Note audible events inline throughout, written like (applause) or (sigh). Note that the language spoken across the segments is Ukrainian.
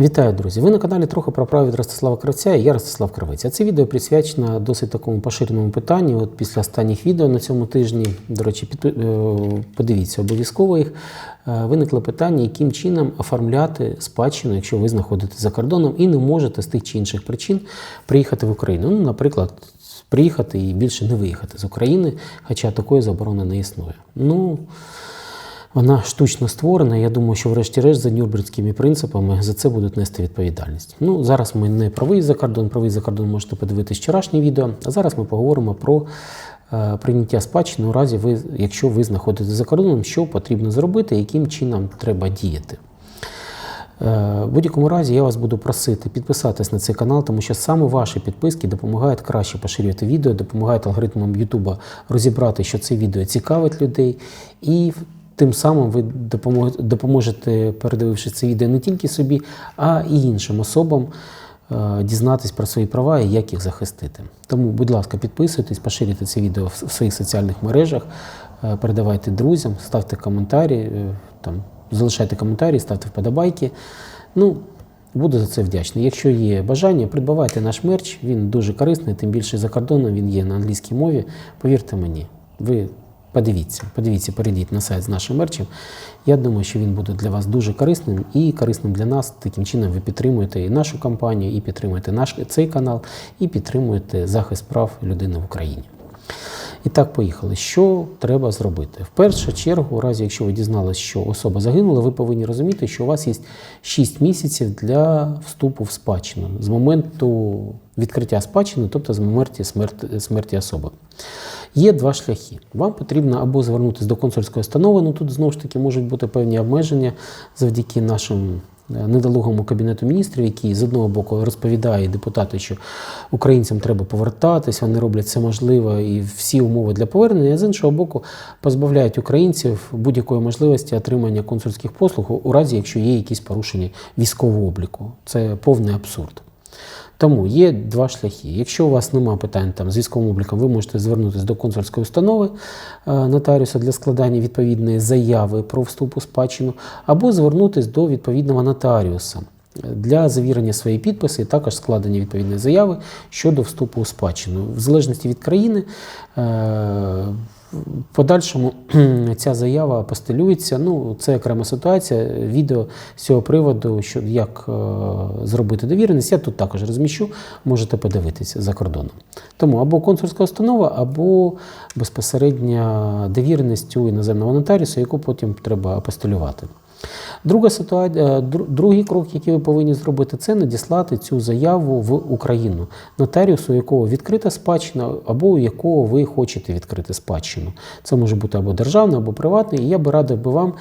Вітаю, друзі! Ви на каналі трохи про право від Ростислава Кравця і я Ростислав Кравець. А це відео присвячено досить такому поширеному питанню. От після останніх відео на цьому тижні, до речі, під, е, подивіться обов'язково їх. е, Виникло питання, яким чином оформляти спадщину, якщо ви знаходитесь за кордоном і не можете з тих чи інших причин приїхати в Україну. Ну, наприклад, приїхати і більше не виїхати з України, хоча такої заборони не існує. Ну, вона штучно створена. Я думаю, що врешті-решт за нюрнберзькими принципами за це будуть нести відповідальність. Ну зараз ми не про виїзд за кордон. Про виїзд за кордон можете подивитись вчорашнє відео. А зараз ми поговоримо про е, прийняття спадщини у разі, ви, якщо ви знаходитесь за кордоном, що потрібно зробити, яким чином треба діяти. Е, В будь-якому разі я вас буду просити підписатись на цей канал, тому що саме ваші підписки допомагають краще поширювати відео, допомагають алгоритмам Ютуба розібрати, що це відео цікавить людей, і тим самим ви допомо- допоможете, передивившись це відео не тільки собі, а і іншим особам е, дізнатись про свої права і як їх захистити. Тому, будь ласка, підписуйтесь, поширюйте це відео в в своїх соціальних мережах, е, передавайте друзям, ставте коментарі, е, там, залишайте коментарі, ставте вподобайки. Ну, буду за це вдячний. Якщо є бажання, придбавайте наш мерч, він дуже корисний, тим більше за кордоном він є на англійській мові. Повірте мені, ви подивіться, подивіться, перейдіть на сайт з нашим мерчем. Я думаю, що він буде для вас дуже корисним і корисним для нас. Таким чином ви підтримуєте і нашу кампанію, і підтримуєте наш цей канал, і підтримуєте захист прав людини в Україні. І так, поїхали. Що треба зробити? В першу чергу, у разі, якщо ви дізналися, що особа загинула, ви повинні розуміти, що у вас є 6 місяців для вступу в спадщину з моменту відкриття спадщини, тобто з моменту смерті, смерті особи. Є два шляхи. Вам потрібно або звернутися до консульської установи, ну тут знову ж таки можуть бути певні обмеження завдяки нашим недолугому кабінету міністрів, який з одного боку розповідає депутати, що українцям треба повертатись, вони роблять все можливе і всі умови для повернення, а з іншого боку, позбавляють українців будь-якої можливості отримання консульських послуг у разі, якщо є якісь порушення військового обліку. Це повний абсурд. Тому є два шляхи. Якщо у вас немає питань там з військовим обліком, ви можете звернутися до консульської установи е, нотаріуса для складання відповідної заяви про вступ у спадщину, або звернутися до відповідного нотаріуса для завірення своєї підписи і також складення відповідної заяви щодо вступу у спадщину. В залежності від країни. Подальшому (clears throat) ця заява постелюється. Ну, це окрема ситуація. Відео з цього приводу, що як е, зробити довіреність, я тут також розміщу, можете подивитися за кордоном. Тому або консульська установа, або безпосередня довіреність у іноземного нотаріуса, яку потім треба апостилювати. Друга ситуація, е, другий крок, який ви повинні зробити, це надіслати цю заяву в Україну, нотаріусу, у якого відкрита спадщина, або у якого ви хочете відкрити спадщину. Це може бути або державна, або приватний. І я би радив би вам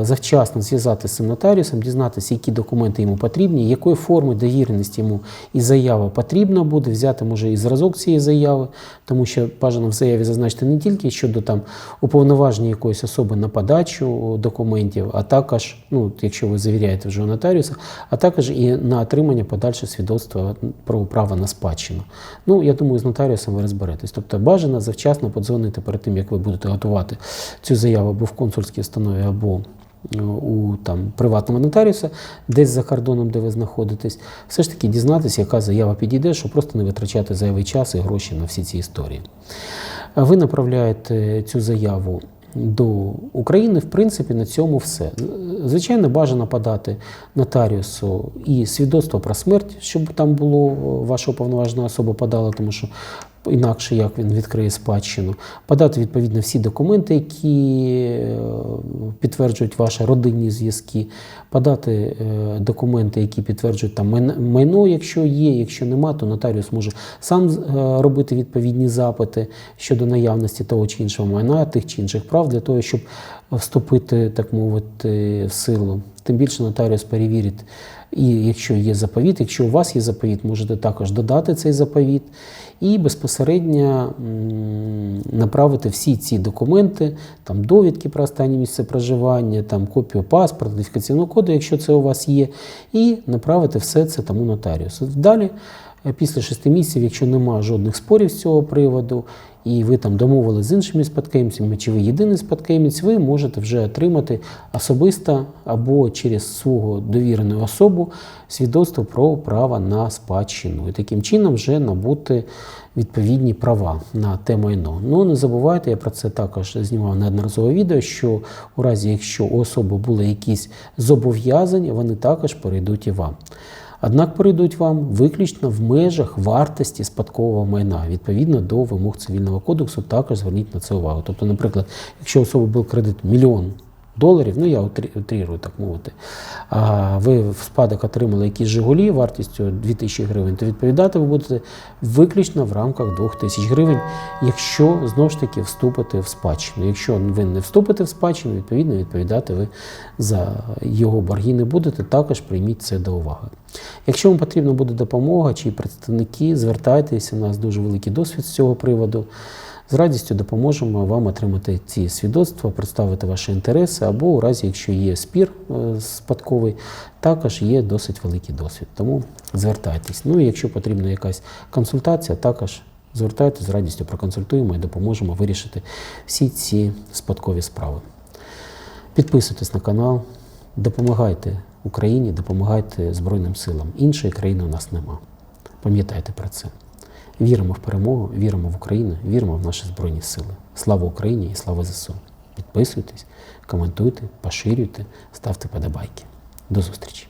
завчасно зв'язатися з цим нотаріусом, дізнатися, які документи йому потрібні, якої форми довіреності йому і заява потрібна буде, взяти може і зразок цієї заяви, тому що бажано в заяві зазначити не тільки щодо там уповноваження якоїсь особи на подачу документів, а також, ну, якщо ви завіряєте вже у нотаріуса, а також і на отримання подальше свідоцтва про право на спадщину. Ну, я думаю, з нотаріусом ви розберетесь. Тобто бажано завчасно подзвонити перед тим, як ви будете готувати цю заяву або в консульській установі, або е, у там приватного нотаріуса, десь за кордоном, де ви знаходитесь, все ж таки дізнатися, яка заява підійде, щоб просто не витрачати зайвий час і гроші на всі ці історії. Ви направляєте цю заяву до України, в принципі, на цьому все. Звичайно, бажано подати нотаріусу і свідоцтво про смерть, щоб там було ваша уповноважена особа подала, тому що інакше як він відкриє спадщину, подати відповідно всі документи, які е, підтверджують ваші родинні зв'язки, подати е, документи, які підтверджують там майно- якщо є, якщо нема, то нотаріус може сам е, робити відповідні запити щодо наявності того чи іншого майна, тих чи інших прав для того, щоб вступити, так мовити, в силу. Тим більше нотаріус перевірить, і якщо є заповіт, якщо у вас є заповіт, можете також додати цей заповіт і безпосередньо направити всі ці документи, там довідки про останнє місце проживання, там копію паспорта, ідентифікаційного коду, якщо це у вас є, і направити все це тому нотаріусу. Далі, е, після шести місяців, якщо немає жодних спорів з цього приводу, і ви там домовились з іншими спадкоємцями, чи ви єдиний спадкоємець, ви можете вже отримати особисто або через свого довірену особу свідоцтво про право на спадщину. І таким чином вже набути відповідні права на те майно. Ну не забувайте, я про це також знімав неодноразове відео, що у разі, якщо у особи були якісь зобов'язання, вони також перейдуть і вам. Однак перейдуть вам виключно в межах вартості спадкового майна відповідно до вимог цивільного кодексу. Також зверніть на це увагу. Тобто, наприклад, якщо особа був кредит мільйон доларів, ну я утрі- утрірую, так мовити, а ви в спадок отримали якісь Жигулі вартістю 2000 гривень, то відповідати ви будете виключно в рамках 2000 гривень, якщо знову ж таки вступите в спадщину. Якщо ви не вступите в спадщину, відповідно відповідати ви за його борги не будете, також прийміть це до уваги. Якщо вам потрібна буде допомога чи представники, звертайтеся, у нас дуже великий досвід з цього приводу. З радістю допоможемо вам отримати ці свідоцтва, представити ваші інтереси, або у разі, якщо є спір е, спадковий, також є досить великий досвід. Тому звертайтесь. Ну і якщо потрібна якась консультація, також звертайтесь з радістю проконсультуємо і допоможемо вирішити всі ці спадкові справи. Підписуйтесь на канал, допомагайте Україні, допомагайте Збройним силам. Іншої країни у нас нема. Пам'ятайте про це. Віримо в перемогу, віримо в Україну, віримо в наші Збройні Сили. Слава Україні і слава ЗСУ! Підписуйтесь, коментуйте, поширюйте, ставте подобайки. До зустрічі!